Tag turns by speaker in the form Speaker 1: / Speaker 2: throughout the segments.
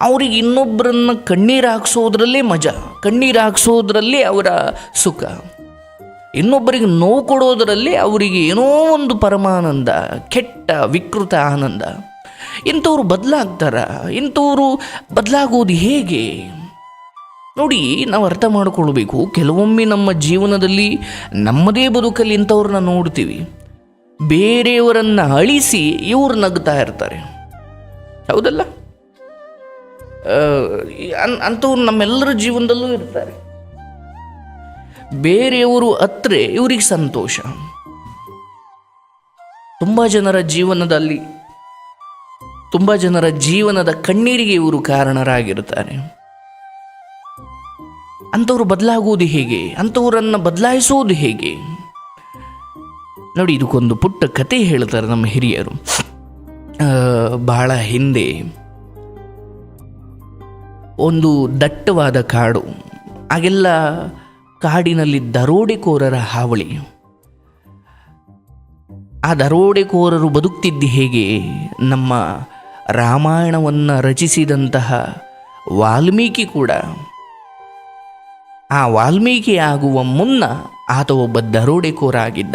Speaker 1: ಅವ್ರಿಗೆ ಇನ್ನೊಬ್ಬರನ್ನ ಕಣ್ಣೀರು ಹಾಕ್ಸೋದ್ರಲ್ಲೇ ಮಜಾ, ಕಣ್ಣೀರು ಹಾಕ್ಸೋದ್ರಲ್ಲೇ ಅವರ ಸುಖ. ಇನ್ನೊಬ್ಬರಿಗೆ ನೋವು ಕೊಡೋದರಲ್ಲಿ ಅವರಿಗೆ ಏನೋ ಒಂದು ಪರಮಾನಂದ, ಕೆಟ್ಟ, ವಿಕೃತ ಆನಂದ. ಇಂಥವ್ರು ಬದಲಾಗ್ತಾರ, ಇಂಥವ್ರು ಬದಲಾಗೋದು ಹೇಗೆ? ನೋಡಿ, ನಾವು ಅರ್ಥ ಮಾಡಿಕೊಳ್ಬೇಕು. ಕೆಲವೊಮ್ಮೆ ನಮ್ಮ ಜೀವನದಲ್ಲಿ ನಮ್ಮದೇ ಬದುಕಲ್ಲಿ ಇಂಥವ್ರನ್ನ ನೋಡ್ತೀವಿ. ಬೇರೆಯವರನ್ನು ಅಳಿಸಿ ಇವ್ರು ನಗ್ತಾ ಇರ್ತಾರೆ. ಹೌದಲ್ಲ? ಅಂಥವ್ರು ನಮ್ಮೆಲ್ಲರ ಜೀವನದಲ್ಲೂ ಇರ್ತಾರೆ. ಬೇರೆಯವರು ಅತ್ರೆ ಇವ್ರಿಗೆ ಸಂತೋಷ. ತುಂಬ ಜನರ ಜೀವನದಲ್ಲಿ, ತುಂಬ ಜನರ ಜೀವನದ ಕಣ್ಣೀರಿಗೆ ಇವರು ಕಾರಣರಾಗಿರ್ತಾರೆ. ಅಂಥವ್ರು ಬದಲಾಗುವುದು ಹೇಗೆ? ಅಂಥವ್ರನ್ನು ಬದಲಾಯಿಸುವುದು ಹೇಗೆ? ನೋಡಿ, ಇದಕ್ಕೊಂದು ಪುಟ್ಟ ಕತೆ ಹೇಳ್ತಾರೆ ನಮ್ಮ ಹಿರಿಯರು. ಬಹಳ ಹಿಂದೆ ಒಂದು ದಟ್ಟವಾದ ಕಾಡು. ಆಗೆಲ್ಲ ಕಾಡಿನಲ್ಲಿ ದರೋಡೆಕೋರರ ಹಾವಳಿ. ಆ ದರೋಡೆಕೋರರು ಬದುಕ್ತಿದ್ದು ಹೇಗೆ? ನಮ್ಮ ರಾಮಾಯಣವನ್ನು ರಚಿಸಿದಂತಹ ವಾಲ್ಮೀಕಿ ಕೂಡ. ಆ ವಾಲ್ಮೀಕಿ ಆಗುವ ಮುನ್ನ ಆತ ಒಬ್ಬ ದರೋಡೆಕೋರ ಆಗಿದ್ದ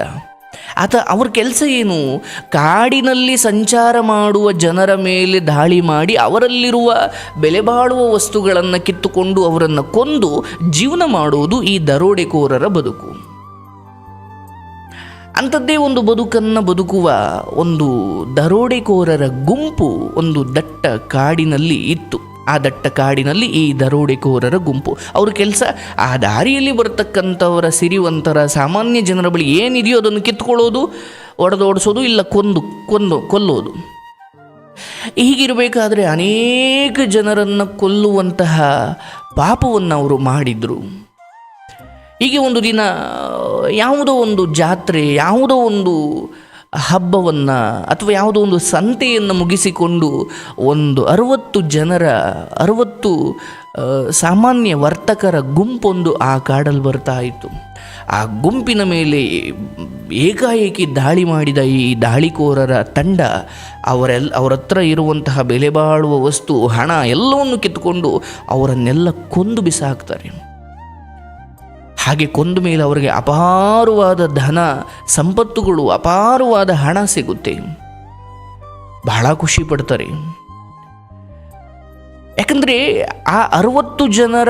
Speaker 1: ಆತ ಅವ್ರ ಕೆಲಸ ಏನು? ಕಾಡಿನಲ್ಲಿ ಸಂಚಾರ ಮಾಡುವ ಜನರ ಮೇಲೆ ದಾಳಿ ಮಾಡಿ ಅವರಲ್ಲಿರುವ ಬೆಲೆ ಬಾಳುವ ವಸ್ತುಗಳನ್ನು ಕಿತ್ತುಕೊಂಡು ಅವರನ್ನು ಕೊಂದು ಜೀವನ ಮಾಡುವುದು ಈ ದರೋಡೆಕೋರರ ಬದುಕು. ಅಂಥದ್ದೇ ಒಂದು ಬದುಕನ್ನು ಬದುಕುವ ಒಂದು ದರೋಡೆಕೋರರ ಗುಂಪು ಒಂದು ದಟ್ಟ ಕಾಡಿನಲ್ಲಿ ಇತ್ತು. ಆ ದಟ್ಟ ಕಾಡಿನಲ್ಲಿ ಈ ದರೋಡೆಕೋರರ ಗುಂಪು. ಅವ್ರ ಕೆಲಸ ಆ ದಾರಿಯಲ್ಲಿ ಬರತಕ್ಕಂಥವರ ಸಿರಿವಂತರ ಸಾಮಾನ್ಯ ಜನರ ಬಳಿ ಏನಿದೆಯೋ ಅದನ್ನು ಕಿತ್ಕೊಳ್ಳೋದು ಒಡೆದೋಡಿಸೋದು, ಇಲ್ಲ ಕೊಂದು ಕೊಂದು, ಕೊಲ್ಲೋದು. ಹೀಗಿರಬೇಕಾದ್ರೆ ಅನೇಕ ಜನರನ್ನು ಕೊಲ್ಲುವಂತಹ ಪಾಪವನ್ನು ಅವರು ಮಾಡಿದರು. ಹೀಗೆ ಒಂದು ದಿನ ಯಾವುದೋ ಒಂದು ಜಾತ್ರೆ, ಯಾವುದೋ ಒಂದು ಹಬ್ಬವನ್ನು ಅಥವಾ ಯಾವುದೋ ಒಂದು ಸಂತೆಯನ್ನು ಮುಗಿಸಿಕೊಂಡು ಒಂದು ಅರವತ್ತು ಜನರ, ಅರುವತ್ತು ಸಾಮಾನ್ಯ ವರ್ತಕರ ಗುಂಪೊಂದು ಆ ಕಾಡಲ್ಲಿ ಬರ್ತಾ ಇತ್ತು. ಆ ಗುಂಪಿನ ಮೇಲೆ ಏಕಾಏಕಿ ದಾಳಿ ಮಾಡಿದ ಈ ದಾಳಿಕೋರರ ತಂಡ ಅವರೆಲ್ಲ ಅವರ ಹತ್ರ ಇರುವಂತಹ ಬೆಲೆ ಬಾಳುವ ವಸ್ತು, ಹಣ ಎಲ್ಲವನ್ನು ಕಿತ್ತುಕೊಂಡು ಅವರನ್ನೆಲ್ಲ ಕೊಂದು ಬಿಸಾಕ್ತಾರೆ. ಹಾಗೆ ಕೊಂದ ಮೇಲೆ ಅವರಿಗೆ ಅಪಾರವಾದ ಧನ ಸಂಪತ್ತುಗಳು ಅಪಾರವಾದ ಹಣ ಸಿಗುತ್ತೆ. ಬಹಳ ಖುಷಿ ಪಡ್ತಾರೆ. ಯಾಕಂದರೆ ಆ ಅರವತ್ತು ಜನರ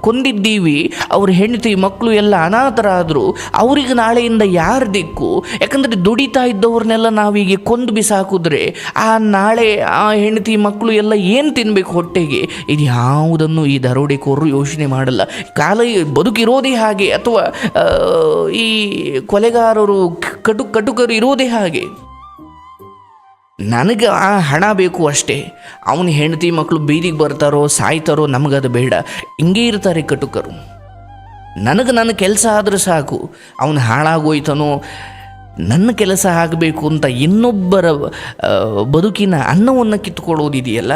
Speaker 1: ಕೊಂದಿದ್ದೀವಿ, ಅವ್ರ ಹೆಂಡತಿ ಮಕ್ಕಳು ಎಲ್ಲ ಅನಾಥರಾದರು, ಅವ್ರಿಗೆ ನಾಳೆಯಿಂದ ಯಾರು ದಿಕ್ಕು? ಯಾಕಂದರೆ ದುಡಿತಾ ಇದ್ದವ್ರನ್ನೆಲ್ಲ ನಾವೀಗ ಕೊಂದು ಬಿಸಾಕಿದ್ರೆ, ಆ ನಾಳೆ ಆ ಹೆಂಡತಿ ಮಕ್ಕಳು ಎಲ್ಲ ಏನು ತಿನ್ನಬೇಕು ಹೊಟ್ಟೆಗೆ? ಇದು ಯಾವುದನ್ನು ಈ ದರೋಡೆಕೋರರು ಯೋಚನೆ ಮಾಡಲ್ಲ. ಕಾಲ ಬದುಕಿರೋದೇ ಹಾಗೆ, ಅಥವಾ ಈ ಕೊಲೆಗಾರರು ಕಟು, ಕಟುಕರು ಇರೋದೇ ಹಾಗೆ. ನನಗೆ ಆ ಹಣ ಬೇಕು ಅಷ್ಟೇ. ಅವನ ಹೆಂಡತಿ ಮಕ್ಕಳು ಬೀದಿಗೆ ಬರ್ತಾರೋ, ಸಾಯ್ತಾರೋ ನಮಗದು ಬೇಡ. ಹಿಂಗೆ ಇರ್ತಾರೆ ಕಟುಕರು. ನನಗೆ ನನ್ನ ಕೆಲಸ ಆದ್ರೆ ಸಾಕು. ಅವನು ಹಾಳಾಗೋಯ್ತಾನೋ, ನನ್ನ ಕೆಲಸ ಆಗಬೇಕು ಅಂತ ಇನ್ನೊಬ್ಬರ ಬದುಕಿನ ಅನ್ನವನ್ನು ಕಿತ್ಕೊಳ್ಳೋದಿದೆಯಲ್ಲ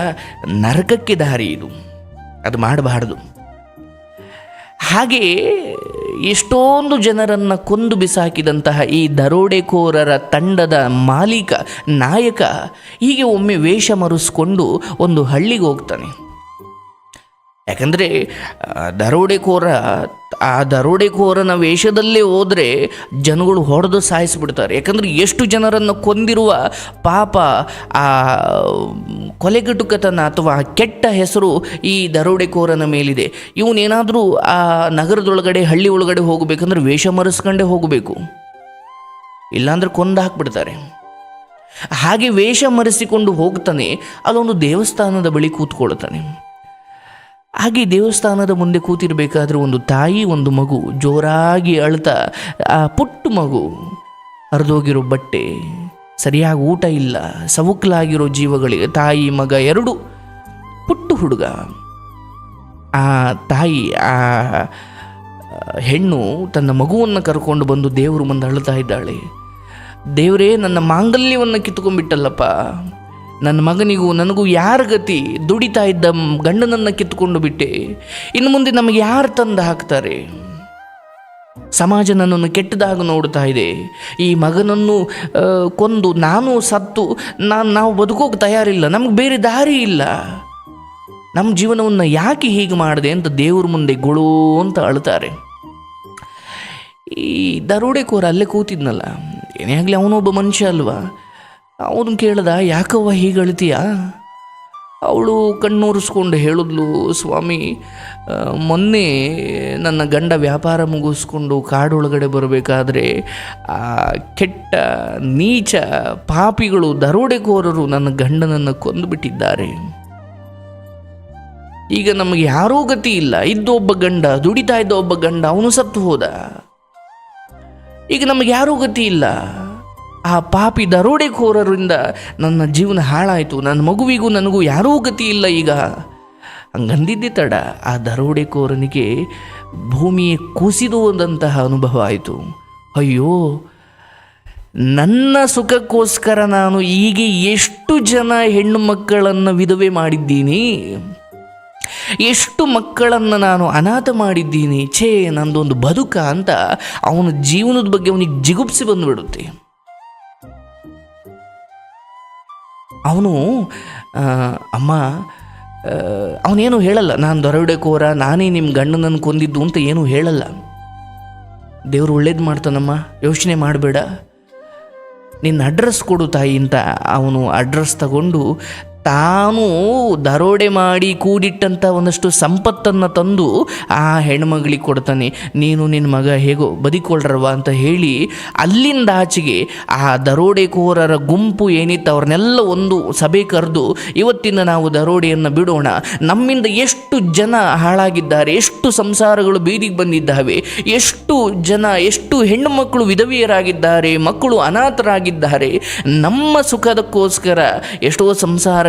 Speaker 1: ನರಕಕ್ಕೆ ದಾರಿ ಇದು. ಅದು ಮಾಡಬಾರ್ದು. ಹಾಗೆ ಎಷ್ಟೊಂದು ಜನರನ್ನು ಕೊಂದು ಬಿಸಾಕಿದಂತಹ ಈ ದರೋಡೆಕೋರರ ತಂಡದ ಮಾಲೀಕ, ನಾಯಕ ಹೀಗೆ ಒಮ್ಮೆ ವೇಷ ಮರುಸ್ಕೊಂಡು ಒಂದು ಹಳ್ಳಿಗೆ ಹೋಗ್ತಾನೆ. ಯಾಕಂದರೆ ದರೋಡೆಕೋರ ಆ ದರೋಡೆಕೋರನ ವೇಷದಲ್ಲೇ ಹೋದರೆ ಜನಗಳು ಹೊಡೆದು ಸಾಯಿಸಿಬಿಡ್ತಾರೆ. ಯಾಕಂದರೆ ಎಷ್ಟು ಜನರನ್ನು ಕೊಂದಿರುವ ಪಾಪ ಆ, ಕೊಲೆಗಟುಕತನ ಅಥವಾ ಕೆಟ್ಟ ಹೆಸರು ಈ ದರೋಡೆಕೋರನ ಮೇಲಿದೆ. ಇವನೇನಾದರೂ ಆ ನಗರದೊಳಗಡೆ, ಹಳ್ಳಿ ಒಳಗಡೆ ಹೋಗಬೇಕಂದ್ರೆ ವೇಷ ಮರೆಸ್ಕೊಂಡೇ ಹೋಗಬೇಕು. ಇಲ್ಲಾಂದ್ರೆ ಕೊಂದು ಹಾಕ್ಬಿಡ್ತಾರೆ. ಹಾಗೆ ವೇಷ ಮರೆಸಿಕೊಂಡು ಹೋಗ್ತಾನೆ, ಅಲ್ಲೊಂದು ದೇವಸ್ಥಾನದ ಬಳಿ ಕೂತ್ಕೊಳ್ತಾನೆ. ಹಾಗೆ ದೇವಸ್ಥಾನದ ಮುಂದೆ ಕೂತಿರಬೇಕಾದ್ರೆ ಒಂದು ತಾಯಿ, ಒಂದು ಮಗು, ಜೋರಾಗಿ ಅಳ್ತಾ, ಆ ಪುಟ್ಟು ಮಗು, ಹರಿದೋಗಿರೋ ಬಟ್ಟೆ, ಸರಿಯಾಗಿ ಊಟ ಇಲ್ಲ, ಸವುಕ್ಲಾಗಿರೋ ಜೀವಗಳಿಗೆ ತಾಯಿ, ಮಗ ಎರಡು, ಪುಟ್ಟು ಹುಡುಗ. ಆ ತಾಯಿ, ಆ, ಹೆಣ್ಣು ತನ್ನ ಮಗುವನ್ನು ಕರ್ಕೊಂಡು ಬಂದು ದೇವರು ಮುಂದೆ ಅಳ್ತಾ ಇದ್ದಾಳೆ. ದೇವರೇ, ನನ್ನ ಮಾಂಗಲ್ಯವನ್ನು ಕಿತ್ಕೊಂಡ್ಬಿಟ್ಟಲ್ಲಪ್ಪ ನನ್ನ ಮಗನಿಗೂ, ನನಗೂ ಯಾರ ಗತಿ? ದುಡಿತಾ ಇದ್ದ ಗಂಡನನ್ನು ಕಿತ್ತುಕೊಂಡು ಬಿಟ್ಟೆ. ಇನ್ನು ಮುಂದೆ ನಮಗೆ ಯಾರು ತಂದು ಹಾಕ್ತಾರೆ? ಸಮಾಜ ನನ್ನನ್ನು ಕೆಟ್ಟದಾಗ ನೋಡ್ತಾ ಇದೆ. ಈ ಮಗನನ್ನು ಕೊಂದು, ನಾನು ಸತ್ತು ನಾನು ನಾವು ಬದುಕೋಕೆ ತಯಾರಿಲ್ಲ. ನಮಗೆ ಬೇರೆ ದಾರಿ ಇಲ್ಲ. ನಮ್ಮ ಜೀವನವನ್ನು ಯಾಕೆ ಹೀಗೆ ಮಾಡಿದೆ ಅಂತ ದೇವ್ರ ಮುಂದೆ ಗುಳು ಅಂತ ಅಳ್ತಾರೆ ಈ ದರೋಡೆಕೋರ ಅಲ್ಲೇ ಕೂತಿದ್ನಲ್ಲ. ಏನೇ ಆಗಲಿ ಅವನೊಬ್ಬ ಮನುಷ್ಯ ಅಲ್ವಾ? ಅವನು ಕೇಳ್ದ, ಯಾಕವ್ವ ಹೀಗೆ ಅಳ್ತೀಯ ಅವಳು ಕಣ್ಣೂರಿಸ್ಕೊಂಡು ಹೇಳಿದ್ಲು, ಸ್ವಾಮಿ ಮೊನ್ನೆ ನನ್ನ ಗಂಡ ವ್ಯಾಪಾರ ಮುಗಿಸ್ಕೊಂಡು ಕಾಡೊಳಗಡೆ ಬರಬೇಕಾದ್ರೆ, ಆ, ಕೆಟ್ಟ, ನೀಚ ಪಾಪಿಗಳು ದರೋಡೆಕೋರರು ನನ್ನ ಗಂಡನನ್ನು ಕೊಂದುಬಿಟ್ಟಿದ್ದಾರೆ. ಈಗ ನಮಗೆ ಯಾರೂ ಗತಿ ಇಲ್ಲ. ಇದ್ದ ಒಬ್ಬ ಗಂಡ, ದುಡಿತಾ ಇದ್ದ ಒಬ್ಬ ಗಂಡ, ಅವನು ಸತ್ತು ಹೋದ. ಈಗ ನಮಗೆ ಯಾರೂ ಗತಿ ಇಲ್ಲ. ಆ ಪಾಪಿ ದರೋಡೆಕೋರರಿಂದ ನನ್ನ ಜೀವನ ಹಾಳಾಯಿತು. ನನ್ನ ಮಗುವಿಗೂ ನನಗೂ ಯಾರೂ ಗತಿ ಇಲ್ಲ ಈಗ. ಹಂಗಂದಿದ್ದೆ ತಡ. ಆ ದರೋಡೆಕೋರನಿಗೆ ಭೂಮಿಯೇ ಕುಸಿದುವಂತಹ ಅನುಭವ ಆಯಿತು. ಅಯ್ಯೋ, ನನ್ನ ಸುಖಕ್ಕೋಸ್ಕರ ನಾನು ಹೀಗೆ ಎಷ್ಟು ಜನ ಹೆಣ್ಣು ಮಕ್ಕಳನ್ನು ವಿಧವೆ ಮಾಡಿದ್ದೀನಿ. ಎಷ್ಟು ಮಕ್ಕಳನ್ನು ನಾನು ಅನಾಥ ಮಾಡಿದ್ದೀನಿ. ಛೇ, ನಂದೊಂದು ಬದುಕ ಅಂತ ಅವನ ಜೀವನದ ಬಗ್ಗೆ ಅವನಿಗೆ ಜಿಗುಪ್ಸಿ ಬಂದುಬಿಡುತ್ತೆ. ಅವನು ಅಮ್ಮ ಅವನೇನು ಹೇಳಲ್ಲ. ನಾನು ದೊರಡೆಕೋರ, ನಾನೇ ನಿಮ್ಮ ಗಂಡನನ್ನು ಕೊಂದಿದ್ದು ಅಂತ ಏನೂ ಹೇಳಲ್ಲ. ದೇವ್ರು ಒಳ್ಳೇದು ಮಾಡ್ತಾನಮ್ಮ. ಯೋಚನೆ ಮಾಡಬೇಡ. ನಿನ್ನ ಅಡ್ರೆಸ್ ಕೊಡು ತಾಯಿ ಅಂತ ಅವನು ಅಡ್ರೆಸ್ ತಗೊಂಡು ತಾನು ದರೋಡೆ ಮಾಡಿ ಕೂಡಿಟ್ಟಂಥ ಒಂದಷ್ಟು ಸಂಪತ್ತನ್ನು ತಂದು ಆ ಹೆಣ್ಮಗಳಿಗೆ ಕೊಡ್ತಾನೆ. ನೀನು ನಿನ್ನ ಮಗ ಹೇಗೋ ಬದಿಕೊಳ್ಳ್ರವ ಅಂತ ಹೇಳಿ ಅಲ್ಲಿಂದ ಆಚೆಗೆ ಆ ದರೋಡೆಕೋರರ ಗುಂಪು ಏನಿತ್ತು ಅವ್ರನ್ನೆಲ್ಲ ಒಂದು ಸಭೆ ಕರೆದು ಇವತ್ತಿನ ನಾವು ದರೋಡೆಯನ್ನು ಬಿಡೋಣ. ನಮ್ಮಿಂದ ಎಷ್ಟು ಜನ ಹಾಳಾಗಿದ್ದಾರೆ, ಎಷ್ಟು ಸಂಸಾರಗಳು ಬೀದಿಗೆ ಬಂದಿದ್ದಾವೆ, ಎಷ್ಟು ಜನ, ಎಷ್ಟು ಹೆಣ್ಣು ಮಕ್ಕಳು ವಿಧವೆಯರಾಗಿದ್ದಾರೆ, ಮಕ್ಕಳು ಅನಾಥರಾಗಿದ್ದಾರೆ, ನಮ್ಮ ಸುಖದಕ್ಕೋಸ್ಕರ ಎಷ್ಟೋ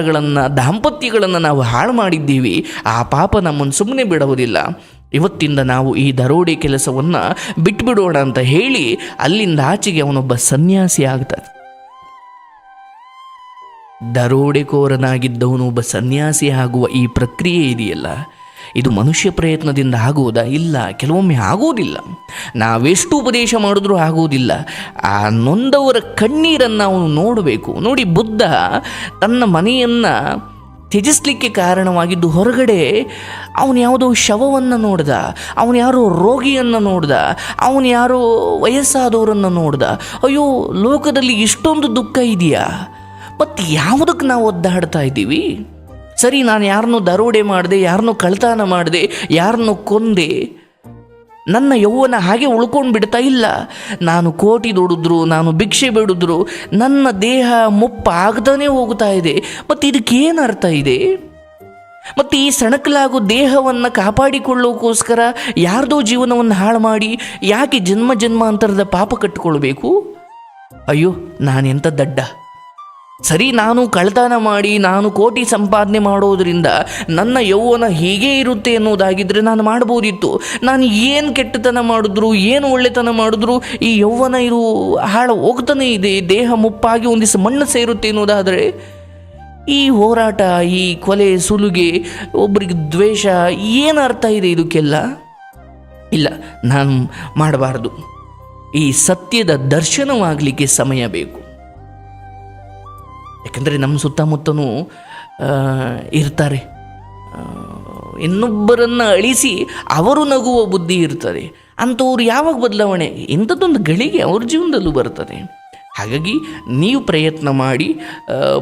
Speaker 1: ಸಂಸಾರಗಳನ್ನು ದಾಂಪತ್ಯಗಳನ್ನು ನಾವು ಹಾಳು ಮಾಡಿದ್ದೀವಿ, ಆ ಪಾಪ ನಮ್ಮನ್ನು ಸುಮ್ಮನೆ ಬಿಡುವುದಿಲ್ಲ ಇವತ್ತಿಂದ ನಾವು ಈ ದರೋಡೆ ಕೆಲಸವನ್ನು ಬಿಟ್ಬಿಡೋಣ ಅಂತ ಹೇಳಿ ಅಲ್ಲಿಂದ ಆಚೆಗೆ ಅವನೊಬ್ಬ ಸನ್ಯಾಸಿ ಆಗ್ತಾನೆ. ದರೋಡೆಕೋರನಾಗಿದ್ದವನು ಒಬ್ಬ ಸನ್ಯಾಸಿ ಆಗುವ ಈ ಪ್ರಕ್ರಿಯೆ ಇದೆಯಲ್ಲ? ಇದು ಮನುಷ್ಯ ಪ್ರಯತ್ನದಿಂದ ಆಗುವುದಾ? ಇಲ್ಲ. ಕೆಲವೊಮ್ಮೆ ಆಗುವುದಿಲ್ಲ. ನಾವೆಷ್ಟು ಉಪದೇಶ ಮಾಡಿದ್ರೂ ಆಗುವುದಿಲ್ಲ. ಆ ನೊಂದವರ ಕಣ್ಣೀರನ್ನು ಅವನು ನೋಡಬೇಕು. ನೋಡಿ, ಬುದ್ಧ ತನ್ನ ಮನೆಯನ್ನು ತ್ಯಜಿಸ್ಲಿಕ್ಕೆ ಕಾರಣವಾಗಿದ್ದು ಹೊರಗಡೆ ಅವನು ಯಾವುದೋ ಶವವನ್ನು ನೋಡ್ದ, ಅವನು ಯಾರೋ ರೋಗಿಯನ್ನು ನೋಡ್ದ, ಅವನು ಯಾರೋ ವಯಸ್ಸಾದವರನ್ನು ನೋಡ್ದ. ಅಯ್ಯೋ, ಲೋಕದಲ್ಲಿ ಇಷ್ಟೊಂದು ದುಃಖ ಇದೆಯಾ? ಮತ್ತು ಯಾವುದಕ್ಕೆ ನಾವು ಒದ್ದಾಡ್ತಾ ಇದ್ದೀವಿ? ಸರಿ, ನಾನು ಯಾರನ್ನೂ ದರೋಡೆ ಮಾಡಿದೆ, ಯಾರನ್ನೂ ಕಳ್ತನ ಮಾಡಿದೆ, ಯಾರನ್ನೂ ಕೊಂದೆ, ನನ್ನ ಯೌವನ ಹಾಗೆ ಉಳ್ಕೊಂಡು ಬಿಡ್ತಾ ಇಲ್ಲ. ನಾನು ಕೋಟಿ ದುಡಿದ್ರು, ನಾನು ಭಿಕ್ಷೆ ಬಿಡಿದ್ರು, ನನ್ನ ದೇಹ ಮುಪ್ಪಾಗ್ತಾನೆ ಹೋಗ್ತಾ ಇದೆ. ಮತ್ತು ಇದಕ್ಕೇನು ಅರ್ಥ ಇದೆ? ಮತ್ತು ಈ ಸಣಕಲಾಗೋ ದೇಹವನ್ನು ಕಾಪಾಡಿಕೊಳ್ಳೋಕ್ಕೋಸ್ಕರ ಯಾರ್ದೋ ಜೀವನವನ್ನು ಹಾಳು ಮಾಡಿ ಯಾಕೆ ಜನ್ಮ ಜನ್ಮಾಂತರದ ಪಾಪ ಕಟ್ಟಿಕೊಳ್ಬೇಕು ಅಯ್ಯೋ ನಾನೆಂಥ ದಡ್ಡ. ಸರಿ, ನಾನು ಕಳ್ಳತನ ಮಾಡಿ, ನಾನು ಕೋಟಿ ಸಂಪಾದನೆ ಮಾಡೋದ್ರಿಂದ ನನ್ನ ಯೌವನ ಹೀಗೇ ಇರುತ್ತೆ ಅನ್ನೋದಾಗಿದ್ದರೆ ನಾನು ಮಾಡ್ಬೋದಿತ್ತು ನಾನು ಏನು ಕೆಟ್ಟತನ ಮಾಡಿದ್ರು, ಏನು ಒಳ್ಳೆತನ ಮಾಡಿದ್ರು, ಈ ಯೌವನ ಇರು ಹಾಳು ಹೋಗ್ತಾನೆ ಇದೆ, ದೇಹ ಮುಪ್ಪಾಗಿ ಒಂದಿಷ್ಟು ಮಣ್ಣು ಸೇರುತ್ತೆ ಅನ್ನೋದಾದರೆ ಈ ಹೋರಾಟ, ಈ ಕೊಲೆ, ಸುಲುಗೆ, ಒಬ್ರಿಗೆ ದ್ವೇಷ, ಏನು ಅರ್ಥ ಇದೆ ಇದಕ್ಕೆಲ್ಲ? ಇಲ್ಲ, ನಾನು ಮಾಡಬಾರ್ದು. ಈ ಸತ್ಯದ ದರ್ಶನವಾಗಲಿಕ್ಕೆ ಸಮಯ ಬೇಕು. ಯಾಕಂದರೆ ನಮ್ಮ ಸುತ್ತಮುತ್ತನೂ ಇರ್ತಾರೆ. ಇನ್ನೊಬ್ಬರನ್ನು ಅಳಿಸಿ ಅವರು ನಗುವ ಬುದ್ಧಿ ಇರ್ತದೆ. ಅಂಥವ್ರು ಯಾವಾಗ ಬದಲಾವಣೆ? ಇಂಥದ್ದೊಂದು ಗಳಿಗೆ ಅವ್ರ ಜೀವನದಲ್ಲೂ ಬರ್ತದೆ. ಹಾಗಾಗಿ ನೀವು ಪ್ರಯತ್ನ ಮಾಡಿ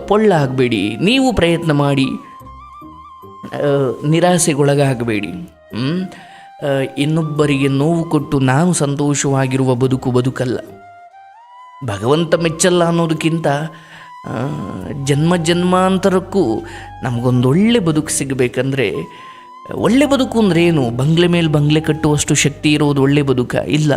Speaker 1: ಪೊಳ್ಳಾಗಬೇಡಿ. ನೀವು ಪ್ರಯತ್ನ ಮಾಡಿ ನಿರಾಸೆಗೊಳಗಾಗಬೇಡಿ. ಇನ್ನೊಬ್ಬರಿಗೆ ನೋವು ಕೊಟ್ಟು ನಾನು ಸಂತೋಷವಾಗಿರುವ ಬದುಕು ಬದುಕಲ್ಲ. ಭಗವಂತ ಮೆಚ್ಚಲ್ಲ ಅನ್ನೋದಕ್ಕಿಂತ ಜನ್ಮ ಜನ್ಮಾಂತರಕ್ಕೂ ನಮಗೊಂದೊಳ್ಳೆ ಬದುಕು ಸಿಗಬೇಕಂದ್ರೆ, ಒಳ್ಳೆ ಬದುಕು ಅಂದ್ರೆ ಏನು? ಬಂಗ್ಲೆ ಮೇಲೆ ಬಂಗ್ಲೆ ಕಟ್ಟುವಷ್ಟು ಶಕ್ತಿ ಇರೋದು ಒಳ್ಳೆ ಬದುಕ ಇಲ್ಲ.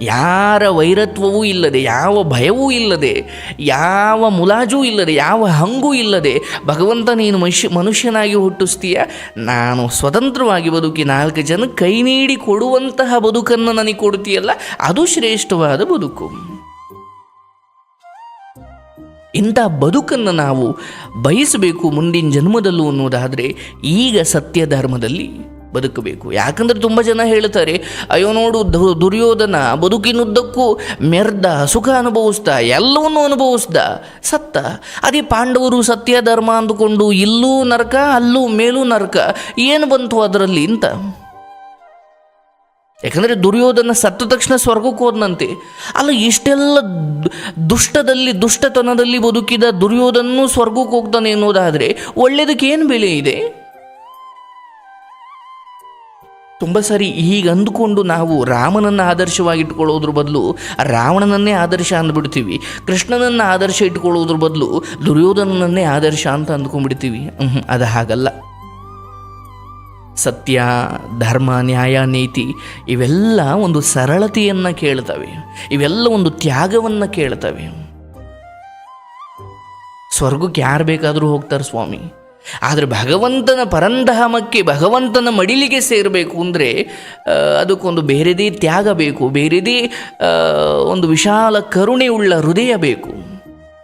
Speaker 1: ಯಾರ ವೈರತ್ವವೂ ಇಲ್ಲದೆ, ಯಾವ ಭಯವೂ ಇಲ್ಲದೆ, ಯಾವ ಮುಲಾಜೂ ಇಲ್ಲದೆ, ಯಾವ ಹಂಗೂ ಇಲ್ಲದೆ, ಭಗವಂತ ನೀನು ಮನುಷ್ಯ, ಮನುಷ್ಯನಾಗಿ ಹುಟ್ಟಿಸ್ತೀಯ? ನಾನು ಸ್ವತಂತ್ರವಾಗಿ ಬದುಕಿ ನಾಲ್ಕು ಜನ ಕೈ ನೀಡಿ ಕೊಡುವಂತಹ ಬದುಕನ್ನು ನನಗೆ ಕೊಡ್ತೀಯಲ್ಲ, ಅದು ಶ್ರೇಷ್ಠವಾದ ಬದುಕು. ಇಂಥ ಬದುಕನ್ನು ನಾವು ಬಯಸಬೇಕು ಮುಂದಿನ ಜನ್ಮದಲ್ಲೂ ಅನ್ನೋದಾದರೆ ಈಗ ಸತ್ಯ ಧರ್ಮದಲ್ಲಿ ಬದುಕಬೇಕು. ಯಾಕಂದ್ರೆ ತುಂಬ ಜನ ಹೇಳ್ತಾರೆ, ಅಯ್ಯೋ ನೋಡು ದುರ್ಯೋಧನ ಬದುಕಿನುದ್ದಕ್ಕೂ ಮೆರ್ದ, ಸುಖ ಅನುಭವಿಸ್ದ, ಎಲ್ಲವನ್ನೂ ಅನುಭವಿಸ್ದ, ಸತ್ತ. ಅದೇ ಪಾಂಡವರು ಸತ್ಯ ಧರ್ಮ ಅಂದುಕೊಂಡು ಇಲ್ಲೂ ನರಕ, ಅಲ್ಲೂ ಮೇಲೂ ನರಕ, ಏನು ಬಂತು ಅದರಲ್ಲಿ? ಅಂತ. ಯಾಕಂದರೆ ದುರ್ಯೋಧನ ಸತ್ತ ತಕ್ಷಣ ಸ್ವರ್ಗಕ್ಕೆ ಹೋದನಂತೆ. ಅಲ್ಲ, ಇಷ್ಟೆಲ್ಲ ದುಷ್ಟದಲ್ಲಿ, ದುಷ್ಟತನದಲ್ಲಿ ಬದುಕಿದ ದುರ್ಯೋಧನೂ ಸ್ವರ್ಗಕ್ಕೆ ಹೋಗ್ತಾನೆ ಎನ್ನುವುದಾದರೆ ಒಳ್ಳೆಯದಕ್ಕೆ ಏನು ಬೆಲೆ ಇದೆ? ತುಂಬ ಸರಿ ಹೀಗೆ ಅಂದುಕೊಂಡು ನಾವು ರಾಮನನ್ನು ಆದರ್ಶವಾಗಿ ಇಟ್ಕೊಳ್ಳೋದ್ರ ಬದಲು, ರಾವಣನನ್ನೇ ಆದರ್ಶ ಅಂದ್ಬಿಡ್ತೀವಿ. ಕೃಷ್ಣನನ್ನು ಆದರ್ಶ ಇಟ್ಕೊಳ್ಳೋದ್ರ ಬದಲು ದುರ್ಯೋಧನನನ್ನೇ ಆದರ್ಶ ಅಂತ ಅಂದ್ಕೊಂಡ್ಬಿಡ್ತೀವಿ. ಅದು ಹಾಗಲ್ಲ. ಸತ್ಯ, ಧರ್ಮ, ನ್ಯಾಯ, ನೀತಿ ಇವೆಲ್ಲ ಒಂದು ಸರಳತೆಯನ್ನು ಕೇಳ್ತವೆ. ಇವೆಲ್ಲ ಒಂದು ತ್ಯಾಗವನ್ನು ಕೇಳ್ತವೆ. ಸ್ವರ್ಗಕ್ಕೆ ಯಾರು ಬೇಕಾದರೂ ಹೋಗ್ತಾರೆ ಸ್ವಾಮಿ. ಆದರೆ ಭಗವಂತನ ಪರಂಧಾಮಕ್ಕೆ, ಭಗವಂತನ ಮಡಿಲಿಗೆ ಸೇರಬೇಕು ಅಂದರೆ ಅದಕ್ಕೊಂದು ಬೇರೆದೇ ತ್ಯಾಗ ಬೇಕು, ಬೇರೆದೇ ಒಂದು ವಿಶಾಲ ಕರುಣೆ ಉಳ್ಳ ಹೃದಯ ಬೇಕು.